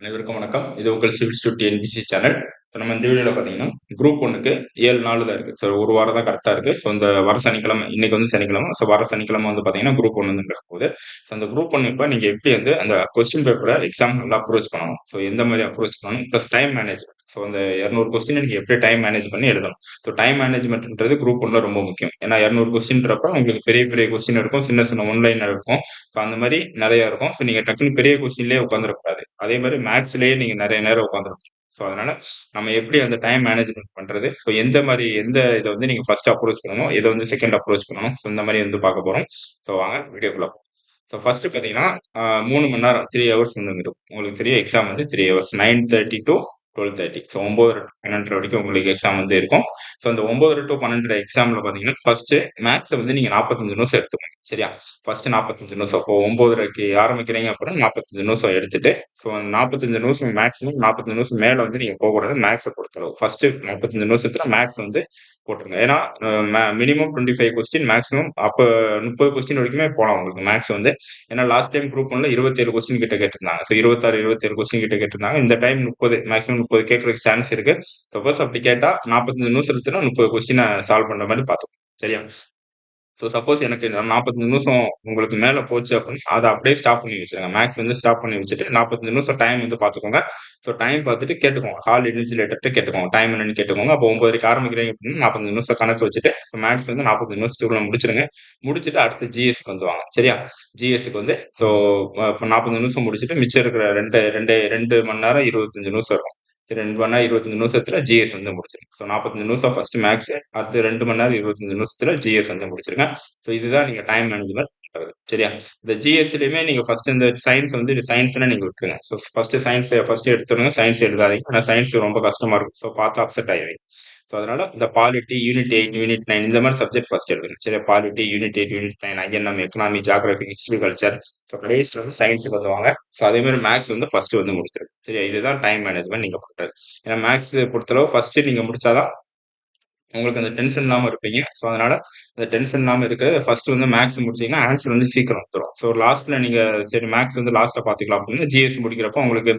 அனைவருக்கும் வணக்கம். இது உங்கள் சிவில் ஸ்டூட் என்பிசி சேனல் இப்போ நம்ம இந்த வீடியோவில் பார்த்தீங்கன்னா குரூப் ஒன்றுக்கு ஏழு நாள் தான் இருக்குது ஸோ ஒரு வாரம் தான் கரெக்டாக இருக்குது ஸோ இந்த வர சனிக்கிழமை இன்னைக்கு வந்து சனிக்கிழமை. ஸோ வர சனிக்கிழமை வந்து பார்த்தீங்கன்னா குரூப் ஒன்று வந்து போகுது. ஸோ அந்த குரூப் ஒன்று இப்போ நீங்கள் எப்படி வந்து அந்த கொஸ்டின் பேப்பரை எக்ஸாம் நல்லா அப்ரோச் பண்ணணும்? ஸோ எந்த மாதிரி அப்ரோச் பண்ணணும்? ப்ளஸ் டைம் மேனேஜ்மெண்ட் ஸோ அந்த இரநூறு கொஸ்டின் நீங்கள் எப்படி டைம் மேனேஜ் பண்ணி எழுதணும்? ஸோ டைம் மேனேஜ்மெண்ட்ன்றது குரூப் ஒன்றில் ரொம்ப முக்கியம். ஏன்னா இரநூறு கொஸ்டின்றப்ப உங்களுக்கு பெரிய பெரிய கொஸ்டின் இருக்கும். சின்ன சின்ன ஒன்லைன் இருக்கும். ஸோ அந்த மாதிரி நிறைய இருக்கும். ஸோ நீங்கள் டக்குன்னு பெரிய கொஸ்டின்லேயே உட்காந்துடக்கூடாது அதே மாதிரி மேக்ஸ்லேயே நீங்கள் நிறைய நேரம் உட்காந்துருக்கும் ஸோ அதனால நம்ம எப்படி அந்த டைம் மேனேஜ்மெண்ட் பண்றது? ஸோ எந்த மாதிரி எந்த இதை வந்து நீங்க ஃபர்ஸ்ட் அப்ரோச் பண்ணணும்? இதை வந்து செகண்ட் அப்ரோச் பண்ணணும்? ஸோ இந்த மாதிரி வந்து பார்க்க போறோம். ஸோ வாங்க வீடியோக்குள்ள ஸோ ஃபர்ஸ்ட் பார்த்தீங்கன்னா மூணு மணி நேரம் த்ரீ ஹவர்ஸ் வந்து இருக்கும். உங்களுக்கு தெரியும் எக்ஸாம் வந்து three hours nine thirty to twelve thirty so ஒம்பது பன்னெண்டு வரைக்கும் உங்களுக்கு எக்ஸாம் வந்து இருக்கும். ஸோ அந்த ஒம்பது டு பன்னெண்டு எக்ஸாமில் பார்த்தீங்கன்னா ஃபர்ஸ்ட் மேக்ஸை வந்து நீங்கள் நாற்பத்தஞ்சு நிமிஷம் எடுத்துக்கணும். சரியா? ஃபர்ஸ்ட் நாற்பத்தஞ்சு நிமிஷம் இப்போ ஒம்பதுரைக்கு ஆரம்பிக்கிறீங்க அப்படின்னா நாற்பத்தஞ்சு நிமிஷம் எடுத்துட்டு ஸோ நாற்பத்தஞ்சு நிமிஷம் மேக்ஸிமம் நாற்பத்தஞ்சு நிமிஷம் மேலே வந்து நீங்கள் போகக்கூடாது. மேக்ஸை பொறுத்தளவு. ஃபர்ஸ்ட் நாற்பத்தஞ்சு நிமிஷத்தில் மேக்ஸ் வந்து போட்டுருங்க. ஏன்னா minimum twenty five question maximum அப்போ முப்பது கொஸ்டின் வரைக்குமே போகலாம் உங்களுக்கு மேக்ஸ் வந்து. ஏன்னா லாஸ்ட் டைம் குரூப் ஒன்ல இருபத்தேழு கொஸ்டின் கிட்ட கேட்டிருந்தாங்க. ஸோ இருபத்தாறு இருபத்தேழு கொஸ்டின் கிட்ட கேட்டிருந்தாங்க. இந்த டைம் முப்பது மேக்ஸிமம் முப்பது கேட்கறதுக்கு சான்ஸ் இருக்கு. சப்போஸ் அப்படி கேட்டால் நாற்பத்தஞ்சு நிமிஷத்துல முப்பது கொஸ்டினை சால்வ் பண்ற மாதிரி பார்த்தோம் சரியா? ஸோ சப்போஸ் எனக்கு நாற்பத்தஞ்சு நிமிஷம் உங்களுக்கு மேலே போச்சு அப்படின்னு அதை அப்படியே ஸ்டாப் பண்ணி வச்சுருங்க. மேக்ஸ் வந்து ஸ்டாப் பண்ணி வச்சுட்டு நாற்பத்தஞ்சு நிமிஷம் டைம் வந்து பார்த்துக்கோங்க. ஸோ டைம் பார்த்துட்டு கேட்டுக்கோங்க. ஹால் இன்விஜிலேட்டர்ட்டு கேட்டுக்கோங்க. டைம் என்னன்னு கேட்டுக்கோங்க. அப்போ ஒம்பது ஆரம்பிக்கிறீங்க அப்படின்னா நாற்பத்தஞ்சு நிமிஷம் கணக்கு வச்சுட்டு மேக்ஸ் வந்து நாற்பத்தஞ்சு நிமிஷத்துக்குள்ள முடிச்சிருங்க. முடிச்சுட்டு அடுத்து ஜிஎஸ்க்கு வந்துவாங்க சரியா? ஜிஎஸ்க்கு வந்து ஸோ இப்போ நாற்பது நிமிஷம் முடிச்சுட்டு மிச்சம் இருக்கிற ரெண்டு ரெண்டு ரெண்டு மணி நேரம் இருபத்தஞ்சு நிமிஷம் இருக்கும் ரெண்டு மணி நேரம் இருபத்தஞ்சு நிமிஷத்துல ஜிஎஸ் வந்து முடிச்சிருங்க. ஸோ நாற்பத்தஞ்சு நிமிஷம் ஃபர்ஸ்ட் மேக்ஸ் அடுத்து ரெண்டு மணி நேரம் இருபத்தஞ்சு நிமிஷத்துல ஜிஎஸ் வந்து முடிச்சிருங்க. ஸோ இதுதான் நீங்க டைம் மேனேஜ்மெண்ட் பண்றது. சரியா? இந்த ஜிஎஸ்லயுமே நீங்க ஃபர்ஸ்ட் இந்த சயின்ஸ் வந்து சயின்ஸ்னா நீங்க விட்டுருங்க ஸோ ஃபர்ஸ்ட் சயின்ஸ் ஃபர்ஸ்ட் எடுத்துருங்க சயின்ஸ் எழுதாதீங்க ஆனால் சயின்ஸ் ரொம்ப கஷ்டமா இருக்கும். ஸோ பார்த்து அப்செட் ஆயிடுவீங்க. ஸோ அதனால இந்த polity unit eight unit nine இந்த மாதிரி சப்ஜெக்ட் ஃபர்ஸ்ட் எழுதுங்க சரி polity unit eight unit nine I N M economy geography history culture so கடைசியில் வந்து சயின்ஸுக்கு வந்துவாங்க ஸோ அதே மாதிரி மேக்ஸ் வந்து ஃபர்ஸ்ட் வந்து முடிச்சிருக்கு சரி இதுதான் டைம் மேனேஜ்மெண்ட் நீங்கள் பண்ணுறது ஏன்னா மேக்ஸ் பொறுத்தளவு ஃபர்ஸ்ட் நீங்கள் முடிச்சாதான் உங்களுக்கு அந்த டென்ஷன் இல்லாமல் இருப்பீங்க. ஸோ அதனால அந்த டென்ஷன் இல்லாமல் இருக்கிறது ஃபர்ஸ்ட் வந்து மேக்ஸ் முடிச்சிங்கன்னா ஆன்சர் வந்து சீக்கிரம் வந்துடும் ஸோ லாஸ்ட்ல நீங்க சரி மேக்ஸ் வந்து லாஸ்ட்டாக பார்த்துக்கலாம் அப்படின்னு ஜிஎஸ் முடிக்கிறப்போ உங்களுக்கு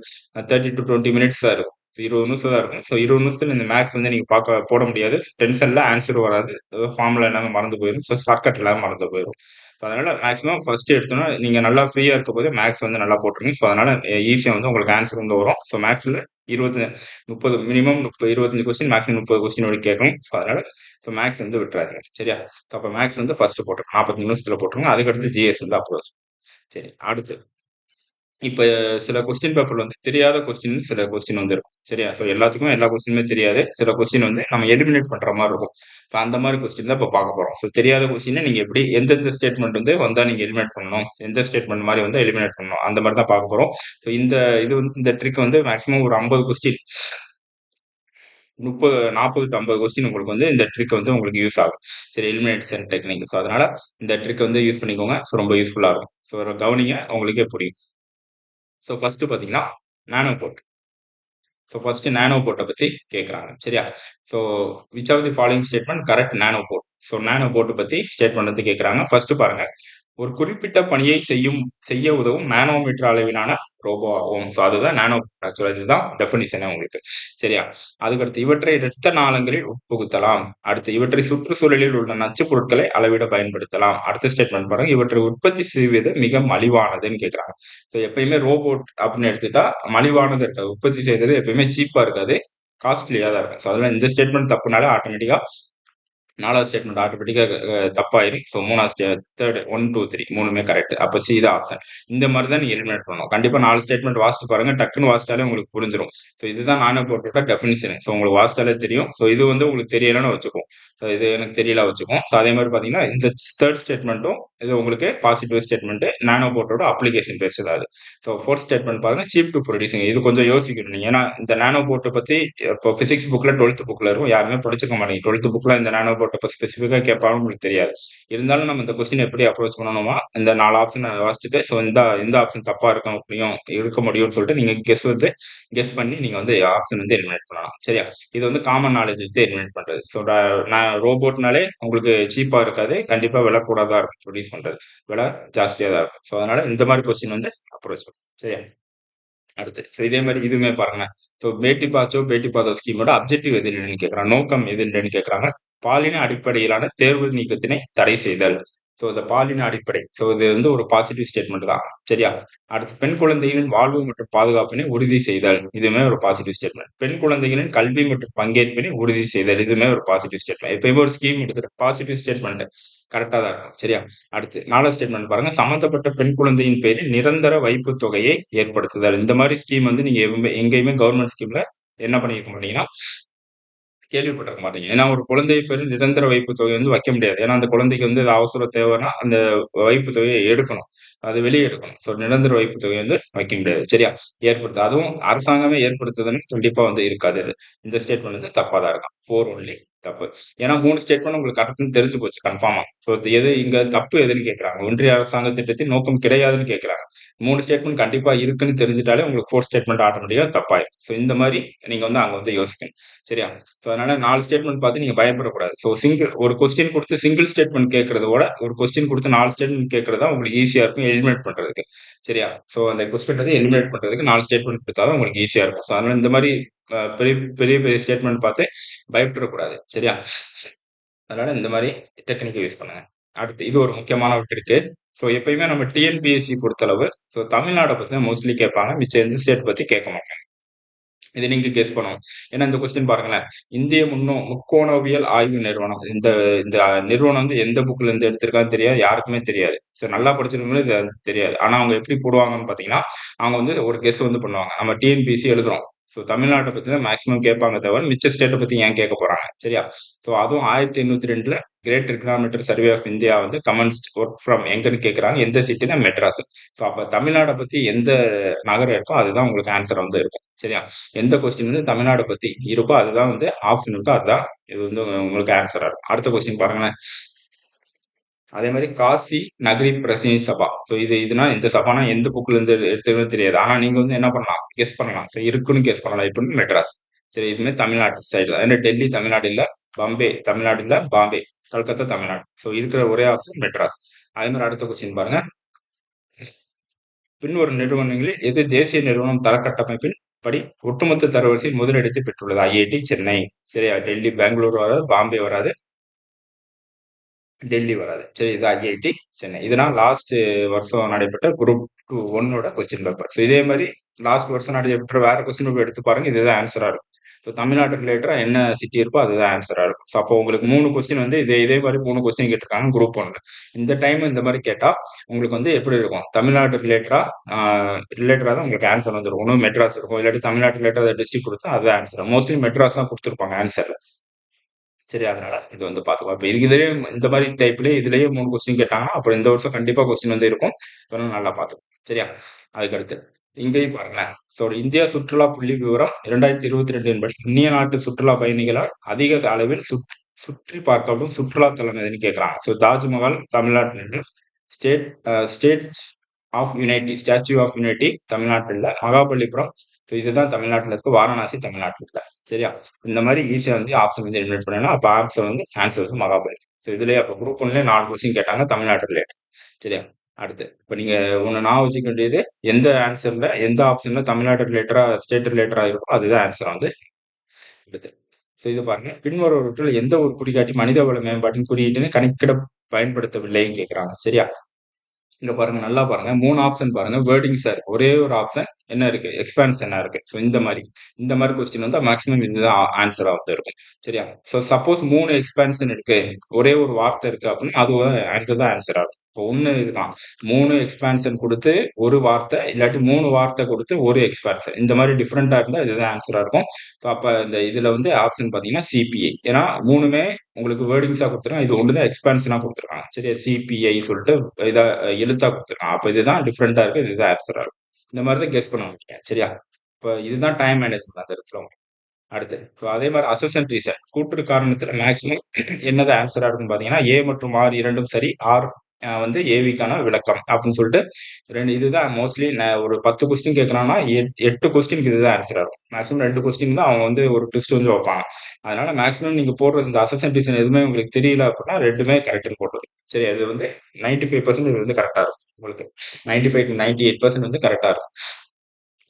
தேர்ட்டி டு டுவெண்ட்டி மினிட்ஸ் தான் இருக்கும். இருபது நிமிஷம் தான் இருக்கும். ஸோ இருபது நிமிஷத்துல இந்த மேக்ஸ் வந்து நீங்கள் பார்க்க போட முடியாது. டென்ஷனில் ஆன்சர் வராது. ஃபார்முலா எல்லாமே மறந்து போயிடும் ஸோ ஷார்ட்கட் எல்லாமே மறந்து போயிடும் ஸோ அதனால மேக்ஸிமம் ஃபர்ஸ்ட் எடுத்தோன்னா நீங்கள் நல்லா ஃப்ரீயாக இருக்க போது மேக்ஸ் வந்து நல்லா போட்டுருங்க. ஸோ அதனால ஈஸியாக வந்து உங்களுக்கு ஆன்சர் வந்து வரும். ஸோ மேக்ஸில் இருபத்தி முப்பது மினிமம் முப்பது இருபத்தஞ்சு கொஸ்டின் மேக்ஸிமம் முப்பது கொஸ்டின் வரைக்கும் கேட்கும் ஸோ அதனால ஸோ மேக்ஸ் வந்து விட்டுறாரு சரியா? ஸோ அப்போ மேக்ஸ் வந்து ஃபர்ஸ்ட் போட்டுருங்க. நாற்பத்தஞ்சு நிமிஷத்தில் போட்டுருங்க. அதுக்கடுத்து ஜிஎஸ் வந்து அப்ரோச் சரி அடுத்து. இப்போ சில கொஸ்டின் பேப்பர் வந்து தெரியாத கொஸ்டின் சில கொஸ்டின் வந்து சரியா? ஸோ எல்லாத்துக்கும் எல்லா கொஸ்டினுமே தெரியாது. சில கொஸ்டின் வந்து நம்ம எலிமினேட் பண்ணுற மாதிரி இருக்கும். ஸோ அந்த மாதிரி கொஸ்டின் தான் இப்போ பார்க்க போகிறோம் ஸோ தெரியாத கொஸ்டினை நீங்கள் எப்படி எந்தெந்த ஸ்டேட்மெண்ட் வந்து வந்தால் நீங்கள் எலிமினேட் பண்ணணும்? எந்த ஸ்டேட்மெண்ட் மாதிரி வந்து எலிமினேட் பண்ணணும்? அந்த மாதிரி தான் பார்க்க போகிறோம் ஸோ இந்த இது வந்து இந்த ட்ரிக் வந்து மேக்ஸிமம் ஒரு ஐம்பது கொஸ்டின் முப்பது நாற்பது டு ஐம்பது கொஸ்டின் உங்களுக்கு வந்து இந்த ட்ரிக் வந்து உங்களுக்கு யூஸ் ஆகும். சரி எலிமினேஷன் டெக்னிக் ஸோ அதனால இந்த ட்ரிக் வந்து யூஸ் பண்ணிக்கோங்க. ஸோ ரொம்ப யூஸ்ஃபுல்லாக இருக்கும். ஸோ கவனிங்க. உங்களுக்கே புரியும். ஸோ ஃபர்ஸ்ட் பார்த்தீங்கன்னா nano bot so first nano போட்டை பற்றி கேட்குறாங்க சரியா? So which of the following statement correct nano bot so nano போட்டை பற்றி ஸ்டேட்மெண்ட் வந்து கேட்குறாங்க ஃபர்ஸ்ட் பாருங்க. ஒரு குறிப்பிட்ட பணியை செய்யும் செய்ய உதவும் நானோமீட்டர் அளவிலான ரோபோ ஆகும். ஸோ அதுதான் நானோ ஆக்சுவலாக இதுதான் டெஃபினிஷனே உங்களுக்கு. சரியா? அதுக்கடுத்து இவற்றை இரத்த நாளங்களில் உட்புகுத்தலாம். அடுத்து இவற்றை சுற்றுச்சூழலில் உள்ள நச்சு பொருட்களை அளவிட பயன்படுத்தலாம். அடுத்த ஸ்டேட்மெண்ட் பாருங்க. இவற்றை உற்பத்தி செய்வது மிக மலிவானதுன்னு கேட்குறாங்க. ஸோ எப்பயுமே ரோபோட் அப்படின்னு எடுத்துட்டா மலிவானது இருக்காது. உற்பத்தி செய்யறது எப்பயுமே சீப்பா இருக்காது. காஸ்ட்லியாக தான் இருக்கும். ஸோ அதெல்லாம் இந்த ஸ்டேட்மெண்ட் தப்புனாலே ஆட்டோமேட்டிக்காக நாலாவது ஸ்டேட்மெண்ட் ஆட்டோமேட்டிக்காக தப்பாயிரும் ஸோ மூணாவது stay third one two three மூணுமே கரெக்ட் அப்போ சி தான் ஆப்ஷன் இந்த மாதிரி தான் நீங்கள் எலிமினேட் பண்ணணும். கண்டிப்பாக நாலு ஸ்டேட்மெண்ட் வாசிட்டு பாருங்க. டக்குன்னு வாசிட்டாலே உங்களுக்கு புரிஞ்சிடும் ஸோ இதுதான் நானே போட்டுருக்க டெஃபினிஷன் ஸோ உங்களுக்கு வாசிட்டாலே தெரியும். ஸோ இது வந்து உங்களுக்கு தெரியலன்னு வச்சுக்கும் ஸோ இது எனக்கு தெரியல வச்சுக்கும் ஸோ அதே மாதிரி பார்த்தீங்கன்னா இந்த தேர்ட் ஸ்டேட்மெண்ட்டும் இது உங்களுக்கு பாசிட்டிவ் ஸ்டேட்மெண்ட் நானோ போட்டோட அப்ளிகேஷன் பேஸ்ட் அது. ஸோ ஃபோர்த் ஸ்டேட்மெண்ட் பாருங்க. சீப் டு ப்ரொடியூசிங் இது கொஞ்சம் யோசிக்கணும் நீங்கள் ஏன்னா இந்த நானோ போட்டை பற்றி இப்போ ஃபிசிக்ஸ் புக்கில் டுவெல்த் புக்கில் இருக்கும். யாருமே படிச்சிருக்க மாட்டேங்க. டுவெல்த் புக்கில் இந்த நானோ போட்டை இப்போ ஸ்பெசிஃபிக்காக கேட்பாலும் உங்களுக்கு தெரியாது. இருந்தாலும் நம்ம இந்த கொஸ்டின் எப்படி அப்ரோச் பண்ணணுமா இந்த நாலு ஆப்ஷன் வாசிச்சுட்டு ஸோ இந்த எந்த ஆப்ஷன் தப்பாக இருக்க முடியும் இருக்க முடியும்னு சொல்லிட்டு நீங்கள் கெஸ் வந்து கெஸ் பண்ணி நீங்கள் வந்து ஆப்ஷன் வந்து எலிமினேட் பண்ணலாம். சரியா? இது வந்து காமன் நாலேஜ் வச்சு எலிமினேட் பண்ணுறது ஸோ நான் ரோபோட்னாலே உங்களுக்கு சீப்பாக இருக்காது கண்டிப்பாக விலை கூட தான் இருக்கும் ப்ரொடியூஸ் பண்ணுறது விலை ஜாஸ்தியாக தான் இருக்கும். ஸோ அதனால் இந்த மாதிரி கொஸ்டின் வந்து அப்ரோச் பண்ணும் சரியா? அடுத்து. ஸோ இதே மாதிரி இதுவுமே பாருங்க ஸோ பேட்டி பாச்சோ பேட்டி பாதோ ஸ்கீமோட அப்ஜெக்டிவ் எது இல்லைன்னு கேட்குறாங்க நோக்கம் எது இல்லைன்னு கேட்குறாங்க பாலின அடிப்படையிலான தேர்வு நீக்கத்தினை தடை செய்தல். ஸோ இந்த பாலின அடிப்படை. ஸோ இது வந்து ஒரு பாசிட்டிவ் ஸ்டேட்மெண்ட் தான். சரியா? அடுத்து பெண் குழந்தைகளின் வாழ்வு மற்றும் பாதுகாப்பினை உறுதி செய்தல். இதுவுமே ஒரு பாசிட்டிவ் ஸ்டேட்மெண்ட் பெண் குழந்தைகளின் கல்வி மற்றும் பங்கேற்பினை உறுதி செய்தல். இதுவுமே ஒரு பாசிட்டிவ் ஸ்டேட்மெண்ட் எப்பயுமே ஒரு ஸ்கீம் எடுத்துட்டு பாசிட்டிவ் ஸ்டேட்மெண்ட் கரெக்டாக தான் இருக்கும். சரியா? அடுத்து நாலாவது ஸ்டேட்மெண்ட் பாருங்க. சம்மந்தப்பட்ட பெண் குழந்தையின் பேரில் நிரந்தர வைப்பு தொகையை ஏற்படுத்துதல். இந்த மாதிரி ஸ்கீம் வந்து நீங்க எங்கேயுமே கவர்மெண்ட் ஸ்கீம்ல என்ன பண்ணிருக்க மாட்டீங்கன்னா கேள்விப்பட்டிருக்க மாட்டீங்க. ஏன்னா ஒரு குழந்தை பேர் நிரந்தர வைப்பு தொகை வந்து வைக்க முடியாது. ஏன்னா அந்த குழந்தைக்கு வந்து அவசர தேவைன்னா அந்த வைப்பு தொகையை எடுக்கணும். அது வெளியே எடுக்கணும் ஸோ நிரந்தர வைப்பு தொகை வந்து வைக்க முடியாது. சரியா? ஏற்படுத்து அதுவும் அரசாங்கமே ஏற்படுத்துதுன்னு கண்டிப்பா வந்து இருக்காது இந்த ஸ்டேட்மெண்ட் வந்து தப்பா தான் இருக்கும். ஃபோர் ஒன்லி தப்பு. ஏன்னா மூணு ஸ்டேட்மெண்ட் உங்களுக்கு கரெக்ட்னு தெரிஞ்சு போச்சு கன்ஃபார்மா ஸோ எது இங்க தப்பு எதுன்னு கேட்கறாங்க ஒன்றிய அரசாங்க திட்டத்தின் நோக்கம் கிடையாதுன்னு கேட்கறாங்க மூணு ஸ்டேட்மெண்ட் கண்டிப்பா இருக்குன்னு தெரிஞ்சிட்டாலே உங்களுக்கு ஃபோர் ஸ்டேட்மெண்ட் ஆட்டோமேட்டிக்கா தப்பாயிரும். ஸோ இந்த மாதிரி நீங்க வந்து அங்க வந்து யோசிக்கணும். சரியா? ஸோ அதனால நாலு ஸ்டேட்மெண்ட் பார்த்து நீங்க பயப்படக்கூடாது. ஸோ சிங்கிள் ஒரு கொஸ்டின் கொடுத்து சிங்கிள் ஸ்டேட்மெண்ட் கேட்கறத விட ஒரு கொஸ்டின் கொடுத்து நாலு ஸ்டேட்மெண்ட் கேட்கறதா உங்களுக்கு ஈஸியா இருக்கும் எலிமினேட் பண்றதுக்கு. சரியா? ஸோ அந்த கொஸ்டின் வந்து எலிமினேட் பண்றதுக்கு நாலு ஸ்டேட்மெண்ட் கொடுத்தா தான் உங்களுக்கு ஈஸியா இருக்கும். ஸோ அதனால இந்த மாதிரி பெரிய பெரிய பெரிய ஸ்டேட்மெண்ட் பார்த்து பயப்படக்கூடாது. சரியா? அதனால இந்த மாதிரி டெக்னிக்கை யூஸ் பண்ணுங்க. அடுத்து இது ஒரு முக்கியமான ஒன்று இருக்கு. ஸோ எப்பயுமே நம்ம டிஎன்பிஎஸ்சி பொறுத்தளவு ஸோ தமிழ்நாடை பற்றி தான் மோஸ்ட்லி கேட்பாங்க. மிச்சம் எந்த ஸ்டேட் பற்றி கேட்க மாட்டாங்க. இதை நீங்க கெஸ் பண்ணணும். ஏன்னா இந்த கொஸ்டின் பாருங்களேன். இந்திய முன்னோ முக்கோணவியல் ஆய்வு நிறுவனம். இந்த இந்த நிறுவனம் வந்து எந்த புக்ல இருந்து எடுத்திருக்கான்னு தெரியாது. யாருக்குமே தெரியாது. சரி நல்லா படிச்சிருக்கவங்களும் இது தெரியாது. ஆனா அவங்க எப்படி போடுவாங்கன்னு பாத்தீங்கன்னா அவங்க வந்து ஒரு கெஸ் வந்து பண்ணுவாங்க. நம்ம டிஎன்பிசி எழுதுறோம். ஸோ தமிழ்நாட்டை பற்றி தான் மேக்ஸிமம் கேட்பாங்க தவிர மிச்ச ஸ்டேட்டை பற்றி ஏன் கேட்க போகிறாங்க சரியா? ஸோ அதுவும் ஆயிரத்தி எண்ணூற்றி ரெண்டில் கிரேட் எக்கனாமீட்டர் சர்வே ஆஃப் இந்தியா வந்து கமன்ஸ்ட் ஒர்க் ஃப்ரம் எங்கன்னு கேட்குறாங்க? எந்த சிட்டினா மெட்ராஸ் ஸோ அப்போ தமிழ்நாடை பற்றி எந்த நகரம் இருக்கோ அதுதான் உங்களுக்கு ஆன்சர் வந்து இருக்கும். சரியா? எந்த கொஸ்டின் வந்து தமிழ்நாடை பற்றி இருக்கோ அதுதான் வந்து ஆப்ஷன் இருக்கோ அதுதான் இது வந்து உங்களுக்கு ஆன்சராக இருக்கும். அடுத்த கொஸ்டின் பாருங்களேன். அதே மாதிரி காசி நகரி பிரசினி சபா. ஸோ இது இதுனா இந்த சபானா எந்த புக்கில் இருந்து எடுத்துக்கணும் தெரியாது. ஆனால் நீங்கள் வந்து என்ன பண்ணலாம்? கெஸ் பண்ணலாம். ஸோ இருக்குன்னு கெஸ் பண்ணலாம். இப்படின்னு மெட்ராஸ். சரி இதுமே தமிழ்நாட்டு சைடு ஏன்னா டெல்லி தமிழ்நாடு இல்லை பாம்பே தமிழ்நாடு இல்லை பாம்பே கல்கத்தா தமிழ்நாடு. ஸோ இருக்கிற ஒரே ஆப்ஷன் மெட்ராஸ். அதே மாதிரி அடுத்த கொஸ்டின் பாருங்க. பின்வரும் நிறுவனங்களில் எது தேசிய நிறுவனம் தரக்கட்டமைப்பின் படி ஒட்டுமொத்த தரவரிசையில் முதலிடத்தை பெற்றுள்ளது? ஐஐடி சென்னை சரியா? டெல்லி பெங்களூர் வராது பாம்பே வராது. டெல்லி வராது. சரி இது ஐஐடி சென்னை. இதனால் லாஸ்ட் வருஷம் நடைபெற்ற குரூப் டூ ஒன்னோட கொஸ்டின் பேப்பர் ஸோ இதே மாதிரி லாஸ்ட் வருஷம் நடைபெற்ற வேற கொஸ்டின் பேப்பர் எடுத்து பாருங்க இதுதான் ஆன்சரா இருக்கும். ஸோ தமிழ்நாட்டு ரிலேட்டடா என்ன சிட்டி இருக்கோ அதுதான் ஆன்சரா இருக்கும். ஸோ அப்போ உங்களுக்கு மூணு கொஸ்டின் வந்து இதே இதே மாதிரி மூணு கொஸ்டின் கேட்டிருக்காங்க குரூப் ஒன்ல இந்த டைம் இந்த மாதிரி கேட்டா உங்களுக்கு வந்து எப்படி இருக்கும்? தமிழ்நாட்டு ரிலேட்டடா ரிலேட்டடா தான் உங்களுக்கு ஆன்சர் வந்துருக்கும் ஒன்றும் மெட்ராஸ் இருக்கும். இல்லாட்டி தமிழ்நாட்டு ரிலேட்டட் டிஸ்ட்ரிக் கொடுத்தா அதுதான் ஆன்சர் மோஸ்ட்லி மெட்ராஸ் தான் கொடுத்துருப்பாங்க ஆன்சர்ல சரி அதனால இது வந்து பார்த்துக்கோ இப்போ இதுக்கு இதுலேயே இந்த மாதிரி டைப்லேயே இதுலேயே மூணு கொஸ்டின் கேட்டாங்கன்னா அப்புறம் இந்த வருஷம் கண்டிப்பாக கொஸ்டின் வந்து இருக்கும். அதனால நல்லா பார்த்துக்கோ சரியா? அதுக்கடுத்து இங்கேயும் பாருங்களேன். ஸோ இந்தியா சுற்றுலா புள்ளி விவரம் இரண்டாயிரத்தி இருபத்தி ரெண்டின் படி இந்திய நாட்டு சுற்றுலா பயணிகளால் அதிக அளவில் சுற்று சுற்றி பார்க்கப்படும் சுற்றுலா தலம் எதுன்னு கேட்குறாங்க ஸோ தாஜ்மஹால் தமிழ்நாட்டிலிருந்து state state of unity statue of unity தமிழ்நாட்டில் மகாபலிபுரம் ஸோ இதுதான் தமிழ்நாட்டில் இருக்கு வாரணாசி தமிழ்நாட்டில் இல்லை சரியா? இந்த மாதிரி ஈஸியாக வந்து ஆப்ஷன் வந்து எலிமினேட் பண்ணணும் அப்போ ஆப்ஷன் வந்து ஆன்சர்ஸும் மகாபலி ஸோ இதுலேயே அப்போ குரூப் ஒன்லேயே நாலு கொஸ்டின் கேட்டாங்க தமிழ்நாட்டு ரிலேட்டட் சரியா? அடுத்து இப்போ நீங்கள் ஒன்று நான் வச்சுக்க வேண்டியது எந்த ஆன்சரில் எந்த ஆப்ஷனில் தமிழ்நாடு ரிலேட்டடாக ஸ்டேட் ரிலேட்டடாக இருக்கோ அதுதான் ஆன்சர் வந்து எடுத்து. ஸோ இது பாருங்க. பின்வருவற்றில் எந்த ஒரு குறிகாட்டி மனித வள மேம்பாட்டின் குறியீட்டுன்னு கணக்கிட பயன்படுத்தவில்லைன்னு கேட்குறாங்க சரியா? இங்க பாருங்க நல்லா பாருங்க. மூணு ஆப்ஷன் பாருங்க. வேர்டிங்ஸாக இருக்குது ஒரே ஒரு ஆப்ஷன் என்ன இருக்கு? எக்ஸ்பான்ஷனாக இருக்கு? ஸோ இந்த மாதிரி. இந்த மாதிரி கொஸ்டின் வந்து மேக்ஸிமம் இதுதான் ஆன்சர் வந்து இருக்கும். சரியா? ஸோ சப்போஸ் மூணு எக்ஸ்பான்ஷன் இருக்கு. ஒரே ஒரு வார்த்தை இருக்கு அப்படின்னா அது ஆன்சர் தான் ஆன்சர் ஆகும். இப்போ ஒன்று தான் மூணு எக்ஸ்பான்ஷன் கொடுத்து ஒரு வார்த்தை இல்லாட்டி மூணு வார்த்தை கொடுத்து ஒரு எக்ஸ்பான்ஷன் இந்த மாதிரி டிஃப்ரெண்ட்டாக இருந்தால் இதுதான் ஆன்சராக இருக்கும். ஸோ அப்போ இந்த இதில் வந்து ஆப்ஷன் பார்த்தீங்கன்னா சிபிஐ ஏன்னா மூணுமே உங்களுக்கு வேர்டிங்ஸாக கொடுத்துருக்காங்க. இது ஒன்று தான் எக்ஸ்பான்ஷனாக கொடுத்துருக்காங்க. சரியா? சிபிஐ சொல்லிட்டு இதை எழுத்தாக கொடுத்துருக்காங்க. அப்போ இதுதான் டிஃப்ரெண்ட்டாக இருக்குது இதுதான் ஆன்சராக இருக்கும். இந்த மாதிரி தான் கெஸ் பண்ண முடியும். சரியா? இப்போ இதுதான் டைம் மேனேஜ்மெண்ட் அந்த இடத்துல அடுத்து ஸோ அதே மாதிரி அசசன்ட் ரீசன் கூட்டுற காரணத்தில் மேக்ஸிமம் என்னது ஆன்சராக இருக்குன்னு பார்த்தீங்கன்னா ஏ மற்றும் ஆர் இரண்டும் சரி ஆர் வந்து ஏவிக்கான விளக்கம் அப்படின்னு சொல்லிட்டு ரெண்டு இதுதான் மோஸ்ட்லி ஒரு பத்து கொஸ்டின் கேட்கறாங்கன்னா எட்டு கொஸ்டினுக்கு இதுதான் ஆன்சர் ஆகும். மேக்ஸிமம் ரெண்டு கொஸ்டின் தான் அவங்க வந்து ஒரு டெஸ்ட் வந்து வைப்பாங்க. அதனால மேக்ஸிமம் நீங்க போடுறது இந்த அசசன் ரீசன் எதுவுமே உங்களுக்கு தெரியல அப்படின்னா ரெண்டுமே கரெக்டுன்னு போடுறது. சரி அது வந்து நைன்டி ஃபைவ் பர்சன்ட் இது வந்து கரெக்டாக இருக்கும் உங்களுக்கு. Ninety five to ninety eight percent வந்து கரெக்டாக இருக்கும்.